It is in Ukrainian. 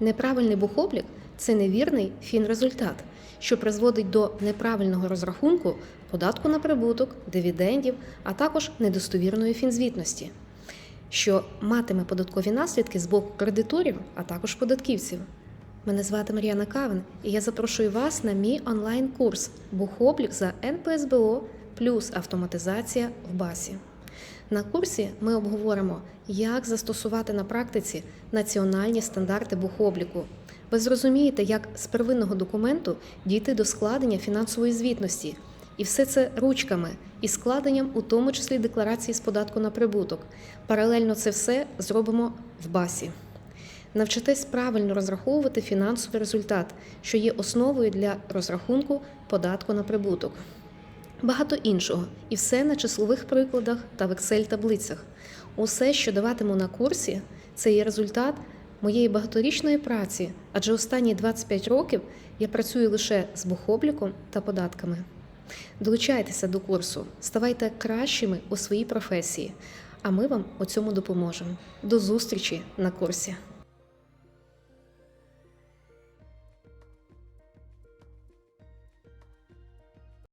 Неправильний бухоблік це невірний фінрезультат, що призводить до неправильного розрахунку податку на прибуток, дивідендів, а також недостовірної фінзвітності, що матиме податкові наслідки з боку кредиторів, а також податківців. Мене звати Мар'яна Кавин, і я запрошую вас на мій онлайн-курс Бухоблік за НПСБО плюс автоматизація в БАСі. На курсі ми обговоримо, як застосувати на практиці національні стандарти бухобліку. Ви зрозумієте, як з первинного документу дійти до складення фінансової звітності, і все це ручками і складенням, у тому числі декларації з податку на прибуток. Паралельно це все зробимо в БАСі. Навчитесь правильно розраховувати фінансовий результат, що є основою для розрахунку податку на прибуток. Багато іншого, і все на числових прикладах та в Excel-таблицях. Усе, що даватиму на курсі, це є результат моєї багаторічної праці, адже останні 25 років я працюю лише з бухобліком та податками. Долучайтеся до курсу, ставайте кращими у своїй професії, а ми вам у цьому допоможемо. До зустрічі на курсі!